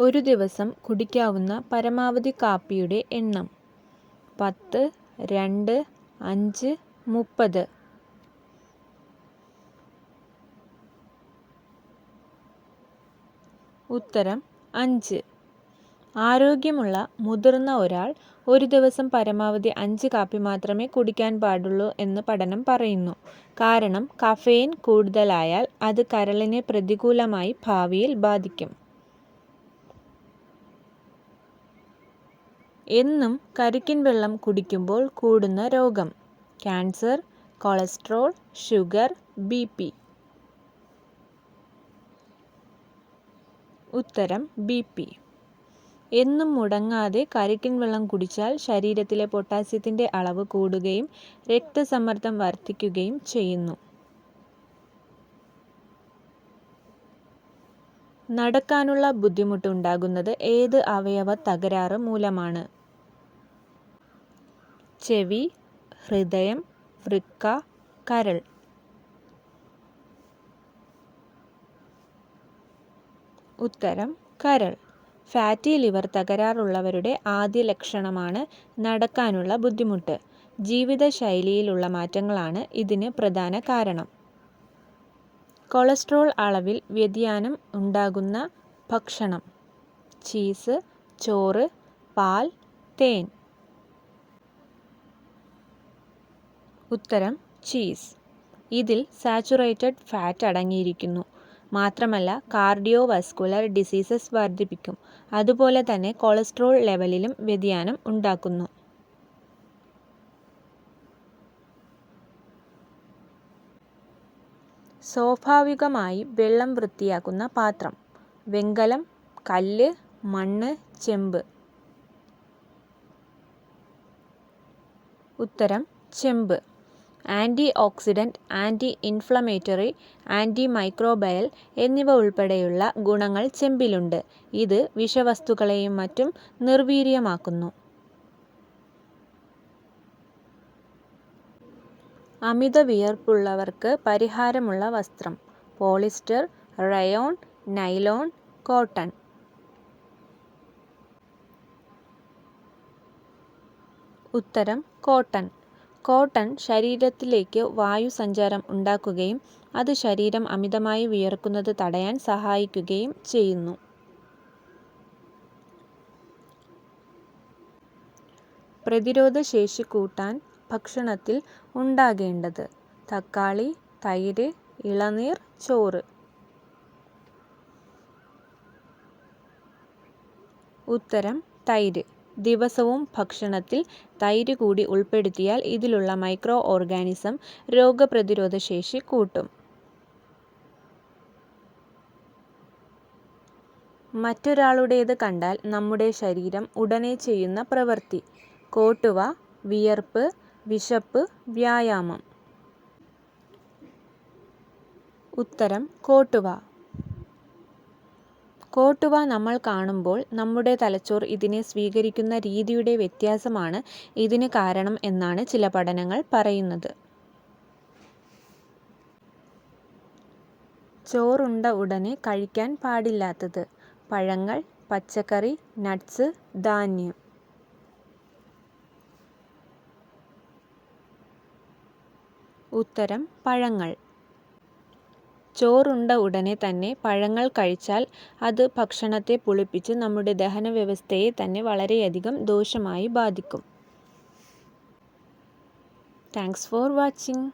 ഒരു ദിവസം കുടിക്കാവുന്ന പരമാവധി കാപ്പിയുടെ എണ്ണം. പത്ത് രണ്ട് അഞ്ച് മുപ്പത്. ഉത്തരം അഞ്ച്. ആരോഗ്യമുള്ള മുതിർന്ന ഒരാൾ ഒരു ദിവസം പരമാവധി അഞ്ച് കാപ്പി മാത്രമേ കുടിക്കാൻ പാടുള്ളൂ എന്ന് പഠനം പറയുന്നു. കാരണം കഫെയിൻ കൂടുതലായാൽ അത് കരളിനെ പ്രതികൂലമായി ഭാവിയിൽ ബാധിക്കും. എന്നും കരിക്കിൻ വെള്ളം കുടിക്കുമ്പോൾ കൂടുന്ന രോഗം. Cancer cholesterol sugar B P. ഉത്തരം ബി പി. എന്നും മുടങ്ങാതെ കരിക്കിൻ വെള്ളം കുടിച്ചാൽ ശരീരത്തിലെ പൊട്ടാസ്യത്തിന്റെ അളവ് കൂടുകയും രക്തസമ്മർദ്ദം വർദ്ധിക്കുകയും ചെയ്യുന്നു. നടക്കാനുള്ള ബുദ്ധിമുട്ടുണ്ടാകുന്നത് ഏത് അവയവ തകരാറ് മൂലമാണ്? ചെവി ഹൃദയം വൃക്ക കരൾ. ഉത്തരം കരൾ. ഫാറ്റി ലിവർ തകരാറുള്ളവരുടെ ആദ്യ ലക്ഷണമാണ് നടക്കാനുള്ള ബുദ്ധിമുട്ട്. ജീവിതശൈലിയിലുള്ള മാറ്റങ്ങളാണ് ഇതിന് പ്രധാന കാരണം. കൊളസ്ട്രോൾ അളവിൽ വ്യതിയാനം ഉണ്ടാകുന്ന ഭക്ഷണം. ചീസ് ചോറ് പാൽ തേൻ. ഉത്തരം ചീസ് ഇതിൽ സാച്ചുറേറ്റഡ് ഫാറ്റ് അടങ്ങിയിരിക്കുന്നു. മാത്രമല്ല കാർഡിയോ വസ്കുലർ ഡിസീസസ് വർദ്ധിപ്പിക്കും. അതുപോലെ തന്നെ കൊളസ്ട്രോൾ ലെവലിലും വ്യതിയാനം ഉണ്ടാക്കുന്നു. സ്വാഭാവികമായി വെള്ളം വൃത്തിയാക്കുന്ന പാത്രം. വെങ്കലം കല്ല് മണ്ണ് ചെമ്പ്. ഉത്തരം ചെമ്പ്. Antioxidant anti inflammatory anti microbial എന്നിവ ഉൾപ്പെടെയുള്ള ഗുണങ്ങൾ ചെമ്പിലുണ്ട്. ഇത് വിഷവസ്തുക്കളെയും മറ്റും നിർവീര്യമാക്കുന്നു. അമിത വിയർപ്പുള്ളവർക്ക് പരിഹാരമുള്ള വസ്ത്രം പോളിസ്റ്റർ റയോൺ നൈലോൺ കോട്ടൺ. ഉത്തരം കോട്ടൺ. കോട്ടൺ ശരീരത്തിലേക്ക് വായുസഞ്ചാരം ഉണ്ടാക്കുകയും അത് ശരീരം അമിതമായി വിയർക്കുന്നത് തടയാൻ സഹായിക്കുകയും ചെയ്യുന്നു. പ്രതിരോധ ശേഷി കൂട്ടാൻ ഭക്ഷണത്തിൽ ഉണ്ടാകേണ്ടത് തക്കാളി തൈര് ഇളനീർ ചോറ്. ഉത്തരം തൈര്. ദിവസവും ഭക്ഷണത്തിൽ തൈര് കൂടി ഉൾപ്പെടുത്തിയാൽ ഇതിലുള്ള മൈക്രോ ഓർഗാനിസം രോഗപ്രതിരോധ ശേഷി കൂട്ടും. മറ്റൊരാളുടേത് കണ്ടാൽ നമ്മുടെ ശരീരം ഉടനെ ചെയ്യുന്ന പ്രവൃത്തി. കോട്ടുവ വിയർപ്പ് വിശപ്പ് വ്യായാമം. ഉത്തരം കോട്ടുവ. കോട്ടുവ നമ്മൾ കാണുമ്പോൾ നമ്മുടെ തലച്ചോർ ഇതിനെ സ്വീകരിക്കുന്ന രീതിയുടെ വ്യത്യാസമാണ് ഇതിന് കാരണം എന്നാണ് ചില പഠനങ്ങൾ പറയുന്നത്. ചോറുണ്ട ഉടനെ കഴിക്കാൻ പാടില്ലാത്തത്. പഴങ്ങൾ പച്ചക്കറി നട്ട്സ് ധാന്യം. ഉത്തരം പഴങ്ങൾ. ചോറുണ്ട ഉടനെ തന്നെ പഴങ്ങൾ കഴിച്ചാൽ അത് ഭക്ഷണത്തെ പുളിപ്പിച്ച് നമ്മുടെ ദഹന വ്യവസ്ഥയെ തന്നെ വളരെയധികം ദോഷമായി ബാധിക്കും. Thanks for watching.